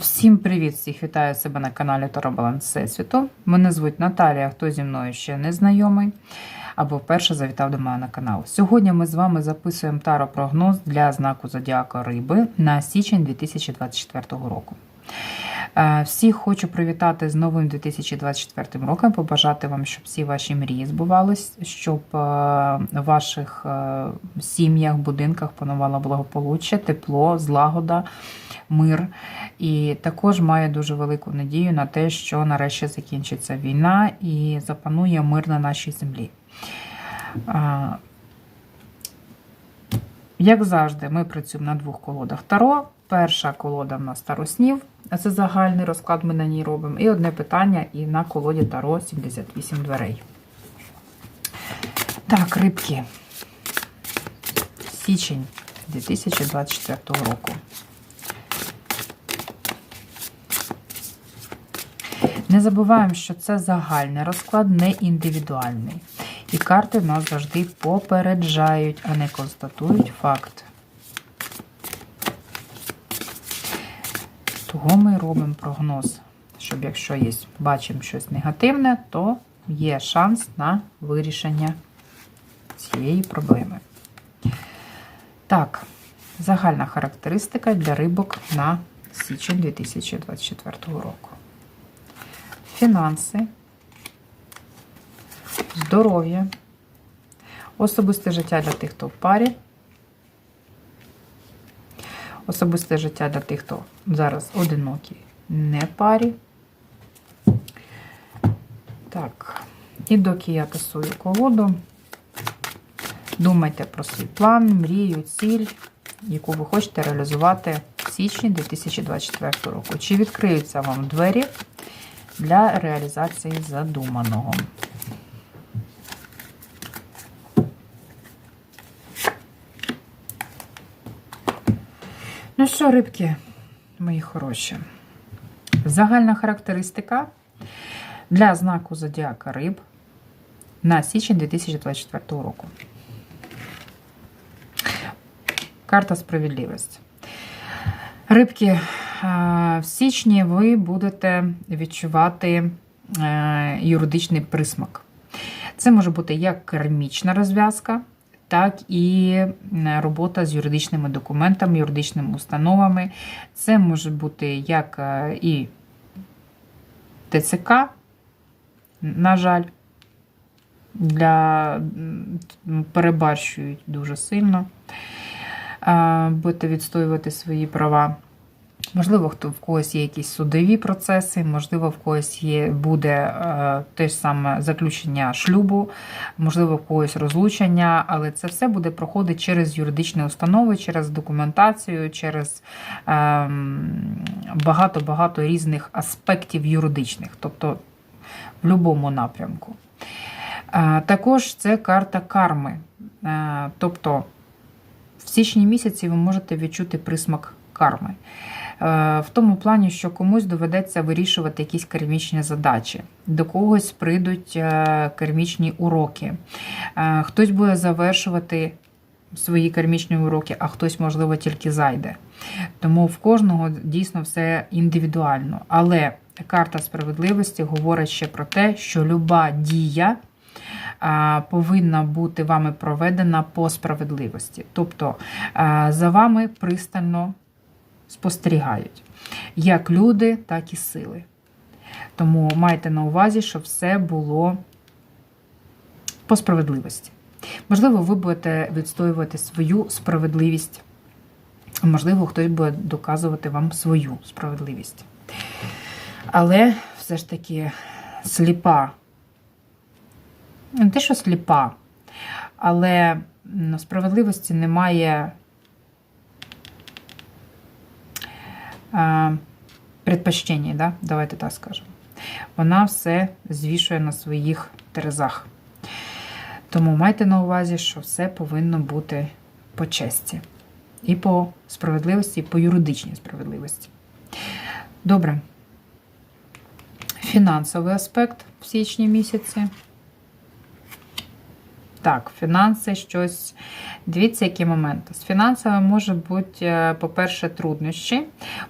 Всім привіт! Всіх вітаю себе на каналі Таро Баланс Всесвіту. Мене звуть Наталія, хто зі мною ще не знайомий або вперше завітав до мене на канал. Сьогодні ми з вами записуємо таро прогноз для знаку Зодіака Риби на січень 2024 року. Е, Всіх хочу привітати з новим 2024 роком, побажати вам, щоб всі ваші мрії збувались, щоб е, в ваших е, сім'ях, будинках панувало благополуччя, тепло, злагода, мир. І також маю дуже велику надію на те, що нарешті закінчиться війна і запанує мир на нашій землі. Як завжди, ми працюємо на двох колодах Таро. Перша колода в нас Таро снів, це загальний розклад ми на ній робимо. І одне питання і на колоді Таро 78 дверей. Так, рибки. Січень 2024 року. Не забуваємо, що це загальний розклад, не індивідуальний. І карти нас завжди попереджають, а не констатують факт. Того ми робимо прогноз, щоб якщо є, бачимо щось негативне, то є шанс на вирішення цієї проблеми. Так, загальна характеристика для рибок на січень 2024 року. Фінанси, здоров'я, особисте життя для тих, хто в парі, особисте життя для тих, хто зараз одинокий, не парі. Так, і доки я тасую колоду, думайте про свій план, мрію, ціль, яку ви хочете реалізувати в січні 2024 року. Чи відкриються вам двері для реалізації задуманого? Що, рибки, мої хороші? Загальна характеристика для знаку Зодіака Риб на січень 2024 року. Карта справедливості. Рибки, е, в січні ви будете відчувати е, юридичний присмак. Це може бути як кармічна розв'язка, так і робота з юридичними документами, юридичними установами. Це може бути як е, і ТЦК, на жаль, для перебарщують дуже сильно. Будете відстоювати свої права. Можливо, хто в когось є якісь судові процеси, можливо, в когось є, буде е, те ж саме заключення шлюбу, можливо, в когось розлучення, але це все буде проходити через юридичні установи, через документацію, через багато-багато різних аспектів юридичних, тобто в будь-якому напрямку. Е, також це карта карми. Е, тобто в січні місяці ви можете відчути присмак карми. В тому плані, що комусь доведеться вирішувати якісь кармічні задачі, до когось прийдуть кармічні уроки, хтось буде завершувати свої кармічні уроки, а хтось, можливо, тільки зайде. Тому в кожного дійсно все індивідуально. Але карта справедливості говорить ще про те, що люба дія. Повинна бути вами проведена по справедливості. Тобто за вами пристально спостерігають як люди, так і сили. Тому майте на увазі, що все було по справедливості. Можливо, ви будете відстоювати свою справедливість, можливо, хтось буде доказувати вам свою справедливість. Але все ж таки сліпа, не те, що сліпа, але справедливості немає предпочтеній, да? давайте так скажемо. Вона все звішує на своїх терезах. Тому майте на увазі, що все повинно бути по честі. І по справедливості, і по юридичній справедливості. Добре. Фінансовий аспект в січні місяці. Так, фінанси щось. Дивіться, які моменти. З фінансами може бути, е, по-перше, труднощі.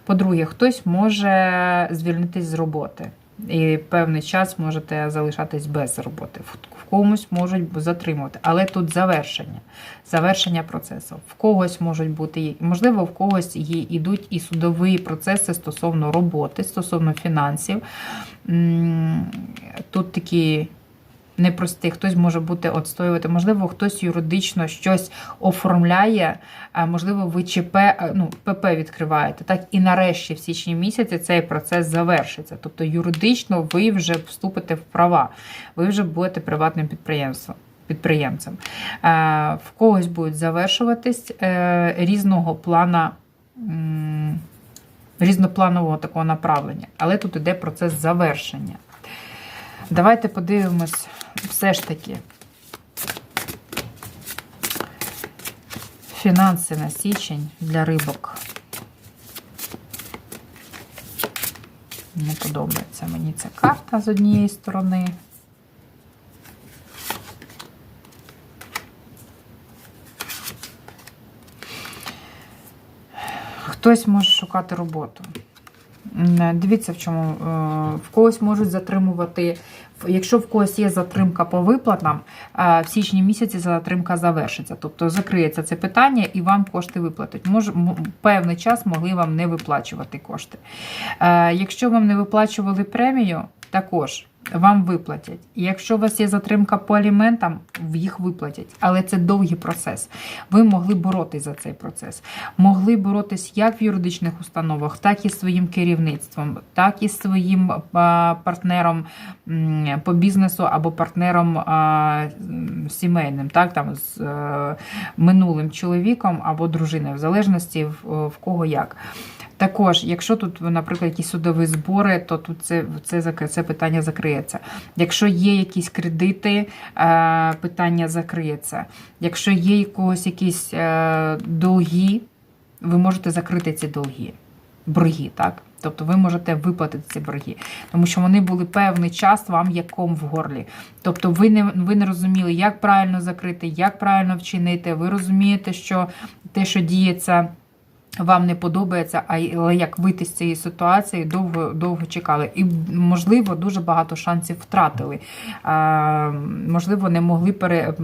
По-друге, хтось може звільнитись з роботи. І певний час можете залишатись без роботи. В комусь можуть затримувати. Але тут завершення. Завершення процесу. В когось можуть бути, можливо, в когось є, ідуть і судові процеси стосовно роботи, стосовно фінансів. Тут такі непрості, хтось може бути відстоювати, можливо, хтось юридично щось оформляє, можливо, ви ЧП, ну, ПП відкриваєте. Так, і нарешті в січні місяці цей процес завершиться. Тобто юридично ви вже вступите в права, ви вже будете приватним підприємством. Підприємцем. Е, В когось будуть завершуватись е, різного плана, різнопланового такого направлення. Але тут іде процес завершення. Давайте подивимось все ж таки. Фінанси на січень для рибок. Не подобається мені ця карта з однієї сторони. Хтось може шукати роботу. М, Дивіться, в чому е, в когось можуть затримувати. Якщо в когось є затримка по виплатам, е, в січні місяці затримка завершиться. Тобто закриється це питання і вам кошти виплатять. Може, певний час могли вам не виплачувати кошти. Е, Якщо вам не виплачували премію, також вам виплатять. І якщо у вас є затримка по аліментам, їх виплатять. Але це довгий процес. Ви могли боротись за цей процес. Могли боротись як в юридичних установах, так і своїм керівництвом, так і своїм партнером по бізнесу або партнером сімейним, так там з е, минулим чоловіком або дружиною, в залежності в кого як. Також, якщо тут, наприклад, якісь судові збори, то тут це, це, це питання закриється. Якщо є якісь кредити, е, питання закриється. Якщо є у когось якісь е, долги, ви можете закрити ці долги, борги, так? Тобто ви можете виплатити ці борги, тому що вони були певний час вам як в горлі. Тобто ви не, ви не розуміли, як правильно закрити, як правильно вчинити. Ви розумієте, що те, що діється. Вам не подобається, але як вийти з цієї ситуації, довго довго чекали. І, можливо, дуже багато шансів втратили. А, можливо, не могли пере.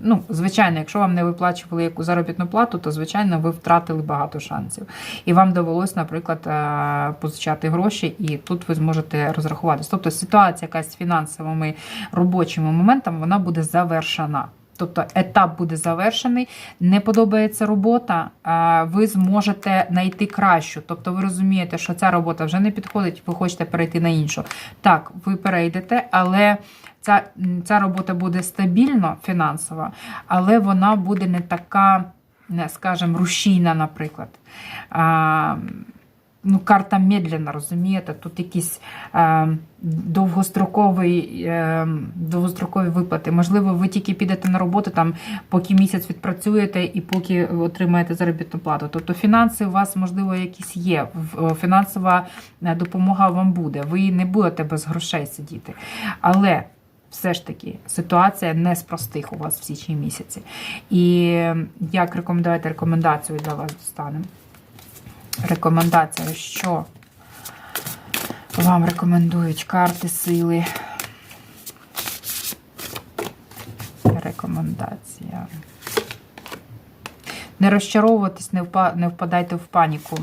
Ну, звичайно, якщо вам не виплачували яку заробітну плату, то звичайно ви втратили багато шансів. І вам довелось, наприклад, позичати гроші, і тут ви зможете розрахуватися. Тобто ситуація якась з фінансовими робочими моментами вона буде завершена. Тобто етап буде завершений, не подобається робота, ви зможете знайти кращу. Тобто ви розумієте, що ця робота вже не підходить, ви хочете перейти на іншу. Так, ви перейдете, але ця, ця робота буде стабільно фінансова, але вона буде не така, скажімо, рушійна, наприклад. Ну, карта медленно, розумієте? Тут якісь е, довгострокові, е, довгострокові виплати. Можливо, ви тільки підете на роботу, там, поки місяць відпрацюєте і поки отримаєте заробітну плату. Тобто фінанси у вас, можливо, якісь є. Фінансова е, допомога вам буде. Ви не будете без грошей сидіти. Але. Все ж таки, ситуація не з простих у вас в січні місяці. І як рекомендуєте рекомендацію для вас достанемо? Рекомендація, що вам рекомендують карти сили. Рекомендація. Не розчаровуватись, не, впа- не впадайте в паніку.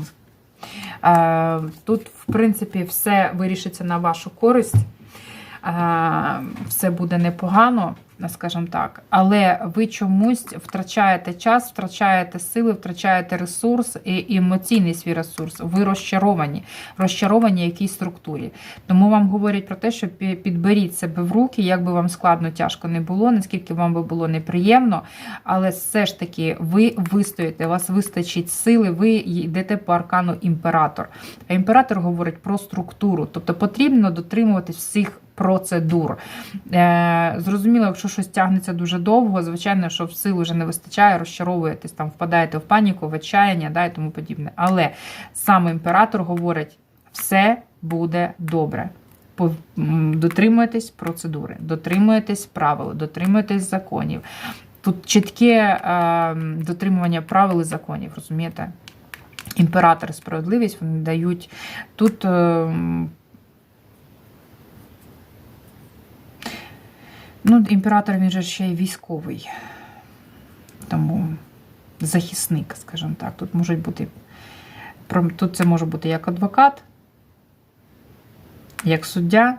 Е, Тут, в принципі, все вирішиться на вашу користь. Е, Все буде непогано, скажімо так. Але ви чомусь втрачаєте час, втрачаєте сили, втрачаєте ресурс і емоційний свій ресурс. Ви розчаровані, розчаровані якійсь структурі. Тому вам говорять про те, що підберіть себе в руки, як би вам складно, тяжко не було, наскільки вам би було неприємно, але все ж таки ви вистоїте, у вас вистачить сили, ви йдете по аркану імператор. А імператор говорить про структуру, тобто потрібно дотримуватись всіх. Процедур. Е, зрозуміло, якщо щось тягнеться дуже довго, звичайно, що в сил вже не вистачає, розчаровуєтесь, там впадаєте в паніку, в отчаяння да, і тому подібне. Але сам імператор говорить: все буде добре. дотримуєтесь процедури, дотримуєтесь правил, дотримуєтесь законів. Тут чітке е, дотримування правил і законів, розумієте? Імператор і справедливість вони дають тут. Е, ну, імператор він же ще й військовий. Тому захисник, скажімо так. Тут можуть бути. Тут це може бути як адвокат, як суддя,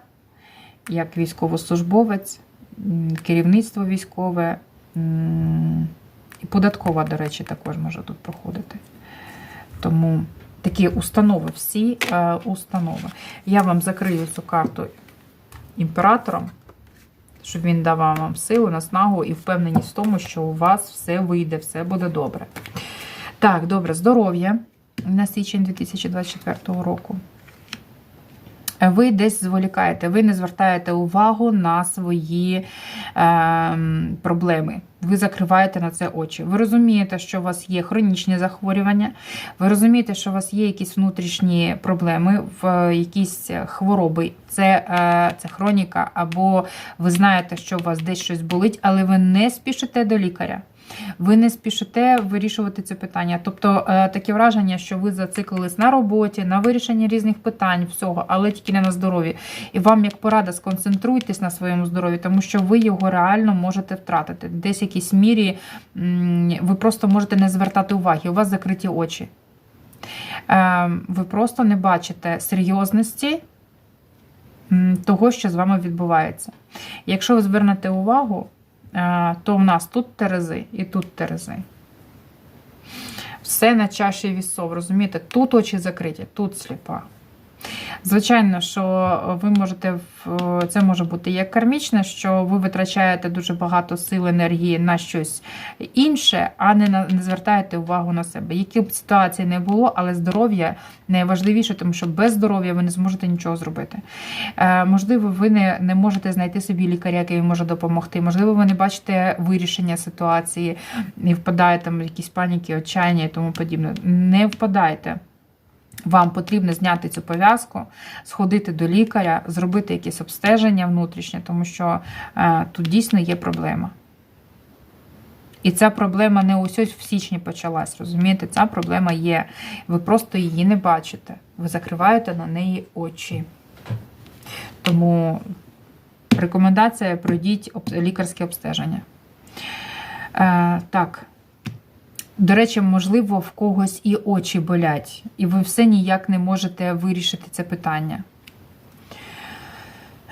як військовослужбовець, керівництво військове і податкова, до речі, також може тут проходити. Тому такі установи, всі е, установи. Я вам закрию цю карту імператором, щоб він давав вам силу, наснагу і впевненість в тому, що у вас все вийде, все буде добре. Так, добре, здоров'я на січень 2024 року. Ви десь зволікаєте, ви не звертаєте увагу на свої е, проблеми. Ви закриваєте на це очі. Ви розумієте, що у вас є хронічні захворювання, ви розумієте, що у вас є якісь внутрішні проблеми, в якісь хвороби. Це, е, це хроніка, або ви знаєте, що у вас десь щось болить, але ви не спішите до лікаря. Ви не спішите вирішувати це питання. Тобто е, таке враження, що ви зациклились на роботі, на вирішенні різних питань, всього, але тільки не на здоров'ї. І вам, як порада, сконцентруйтесь на своєму здоров'ї, тому що ви його реально можете втратити. Десь в якійсь мірі ви просто можете не звертати уваги, у вас закриті очі. Е, Ви просто не бачите серйозності того, що з вами відбувається. Якщо ви звернете увагу, то в нас тут терези і тут терези. Все на чаші вісов, розумієте? Тут очі закриті, тут сліпа. Звичайно, що ви можете це може бути як кармічне, що ви витрачаєте дуже багато сил, енергії на щось інше, а не на не звертаєте увагу на себе. Які б ситуації не було, але здоров'я найважливіше, тому що без здоров'я ви не зможете нічого зробити. Е, можливо, ви не, не можете знайти собі лікаря, який може допомогти. Можливо, ви не бачите вирішення ситуації і впадаєте в якісь паніки, отчаяння і тому подібне. Не впадайте. Вам потрібно зняти цю пов'язку, сходити до лікаря, зробити якесь обстеження внутрішнє, тому що е, тут дійсно є проблема. І ця проблема не ось ось в січні почалась, розумієте? Ця проблема є. Ви просто її не бачите. Ви закриваєте на неї очі. Тому рекомендація пройдіть лікарське обстеження. Е, так. До речі, можливо, в когось і очі болять, і ви все ніяк не можете вирішити це питання.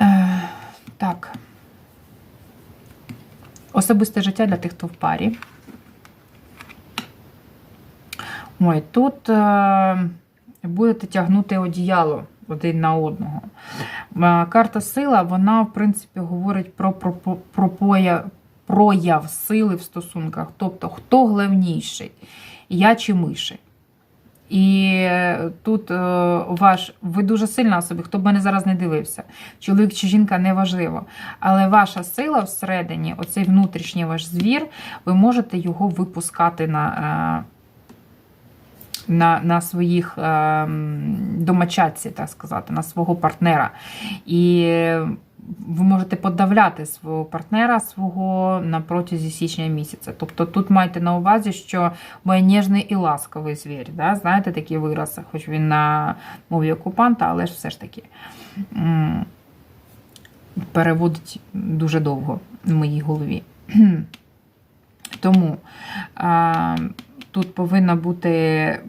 Е, так. Особисте життя для тих, хто в парі. Ой, тут е, будете тягнути одіяло один на одного. Е, Карта сила, вона, в принципі, говорить про, прояв сили в стосунках. Тобто, хто головніший, я чи миші. І тут е, ваш, ви дуже сильна особа, хто б мене зараз не дивився. Чоловік чи жінка неважливо. Але ваша сила всередині, оцей внутрішній ваш звір, ви можете його випускати на, е, на, на своїх е, м, домочадців, так сказати, на свого партнера. І ви можете подавляти свого партнера свого на протязі січня місяця. Тобто тут майте на увазі, що моє ніжний і ласковий звір. Да? Знаєте такі вирази, хоч він на мові окупанта, але ж все ж таки переводить дуже довго в моїй голові. Тому а, тут повинна бути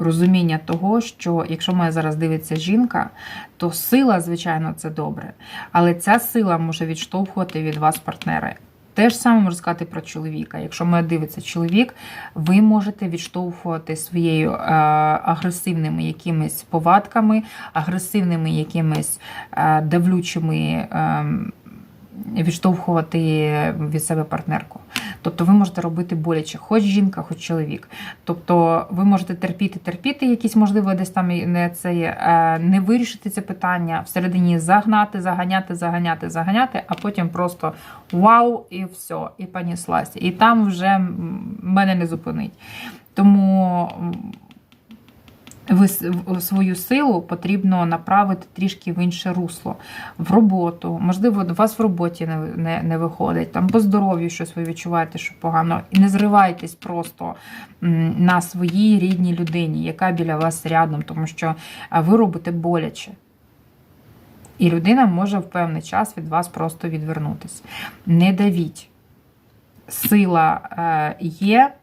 розуміння того, що якщо мене зараз дивиться жінка, то сила, звичайно, це добре. Але ця сила може відштовхувати від вас партнера. Те ж саме можу сказати про чоловіка. Якщо мене дивиться чоловік, ви можете відштовхувати своєю е, агресивними якимись повадками, агресивними якимись е, давлючими. Е, відштовхувати від себе партнерку. Тобто ви можете робити боляче, хоч жінка, хоч чоловік. Тобто ви можете терпіти, терпіти, якісь, можливо, десь там не це е, не вирішити це питання, всередині загнати, заганяти, заганяти, заганяти, а потім просто вау, і все, і поніслася. І там вже мене не зупинить. Тому свою силу потрібно направити трішки в інше русло, в роботу. Можливо, у вас в роботі не, не, не виходить, там по здоров'ю щось ви відчуваєте, що погано. І не зривайтесь просто на своїй рідній людині, яка біля вас рядом, тому що ви робите боляче. І людина може в певний час від вас просто відвернутися. Не давіть. Сила е, є,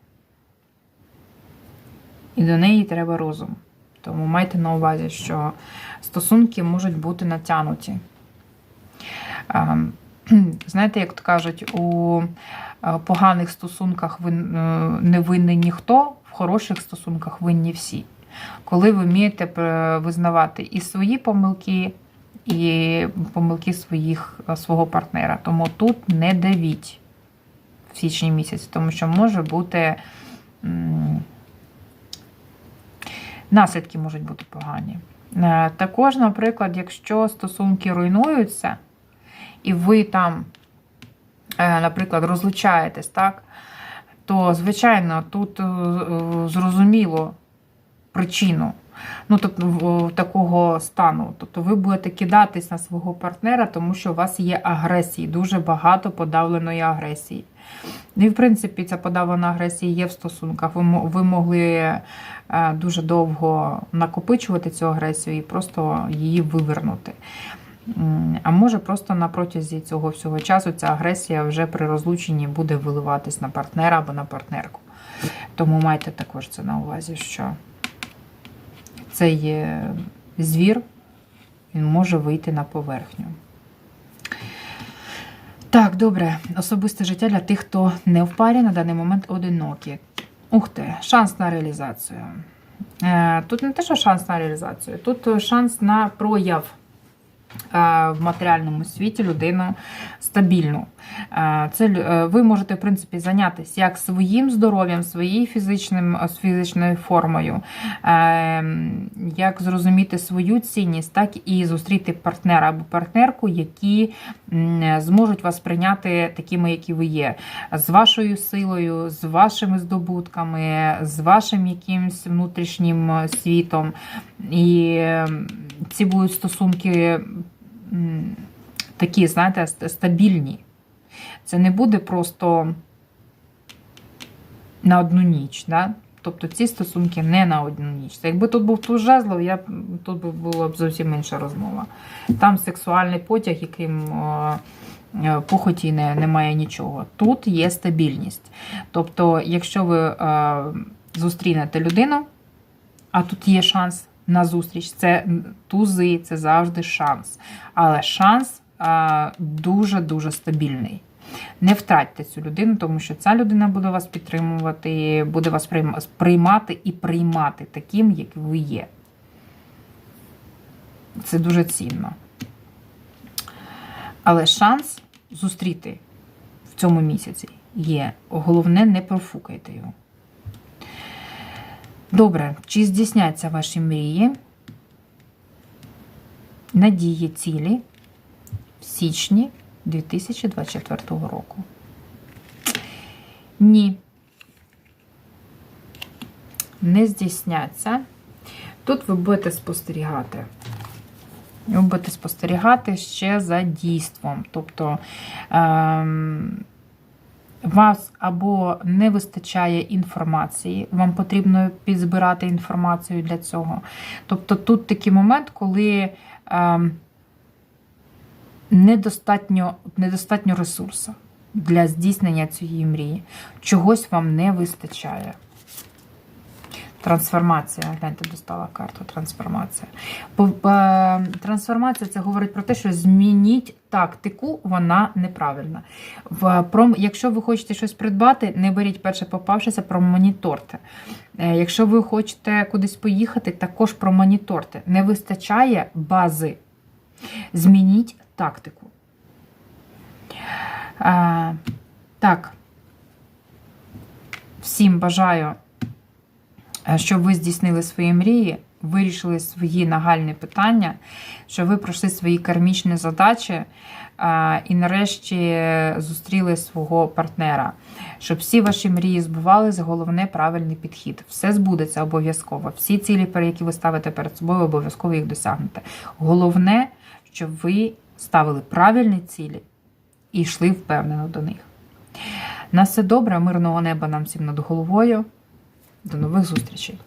і до неї треба розум. Тому майте на увазі, що стосунки можуть бути натягнуті. Ем, Знаєте, як то кажуть, у е, поганих стосунках вин- е, не винний ніхто, в хороших стосунках винні всі. Коли ви вмієте визнавати і свої помилки, і помилки своїх, е, свого партнера. Тому тут не давіть в січні місяці, тому що може бути. Наслідки можуть бути погані. Е, Також, наприклад, якщо стосунки руйнуються, і ви там, е, наприклад, розлучаєтесь, так, то, звичайно, тут е, зрозуміло причину. Ну, тобто, такого стану. Тобто ви будете кидатись на свого партнера, тому що у вас є агресії, дуже багато подавленої агресії. Ну і в принципі, ця подавлена агресія є в стосунках. Ви, ви могли е, дуже довго накопичувати цю агресію і просто її вивернути. А може просто на протязі цього всього часу ця агресія вже при розлученні буде виливатись на партнера або на партнерку. Тому майте також це на увазі, що цей звір він може вийти на поверхню. Так, добре. Особисте життя для тих, хто не в парі на даний момент одинокі. Ух ти, шанс на реалізацію. Е, Тут не те, що шанс на реалізацію, тут шанс на прояв е, в матеріальному світі людину стабільну. Е, Це е, ви можете, в принципі, зайнятися як своїм здоров'ям, своєю фізичним, е, фізичною формою, е, як зрозуміти свою цінність, так і зустріти партнера або партнерку, які зможуть вас прийняти такими, які ви є, з вашою силою, з вашими здобутками, з вашим якимось внутрішнім світом. І е, ці будуть стосунки такі, знаєте, стабільні. Це не буде просто на одну ніч. Да? Тобто ці стосунки не на одну ніч. Це Якби тут був туз жезлов, я тут би була б зовсім інша розмова. Там сексуальний потяг, яким е, е, похоті не, немає нічого. Тут є стабільність. Тобто, якщо ви е, зустрінете людину, а тут є шанс на зустріч, це тузи, це завжди шанс. Але шанс е, дуже-дуже стабільний. Не втратьте цю людину, тому що ця людина буде вас підтримувати, буде вас приймати і приймати таким, як ви є. Це дуже цінно. Але шанс зустріти в цьому місяці є. Головне, не профукайте його. Добре, чи здійсняться ваші мрії, надії, цілі в січні 2024 року? Ні. Не здійсняться. Тут ви будете спостерігати. Ви будете спостерігати ще за дійством. Тобто ем, вас або не вистачає інформації, вам потрібно підзбирати інформацію для цього. Тобто тут такий момент, коли ем, недостатньо, недостатньо ресурсу для здійснення цієї мрії. Чогось вам не вистачає. Трансформація. Гляньте, достала карту. Трансформація. Е, Трансформація це говорить про те, що змініть тактику, вона неправильна. Якщо ви хочете щось придбати, не беріть перше попавшися, промоніторте. Е, Якщо ви хочете кудись поїхати, також промоніторте. Не вистачає бази. Змініть тактику. А, так. Всім бажаю, е, щоб ви здійснили свої мрії. вирішили свої нагальні питання, що ви пройшли свої кармічні задачі а, і нарешті зустріли свого партнера. Щоб всі ваші мрії збувалися, головне правильний підхід. Все збудеться обов'язково. Всі цілі, які ви ставите перед собою, обов'язково їх досягнете. Головне, щоб ви ставили правильні цілі і йшли впевнено до них. На все добре, мирного неба нам всім над головою. До нових зустрічей!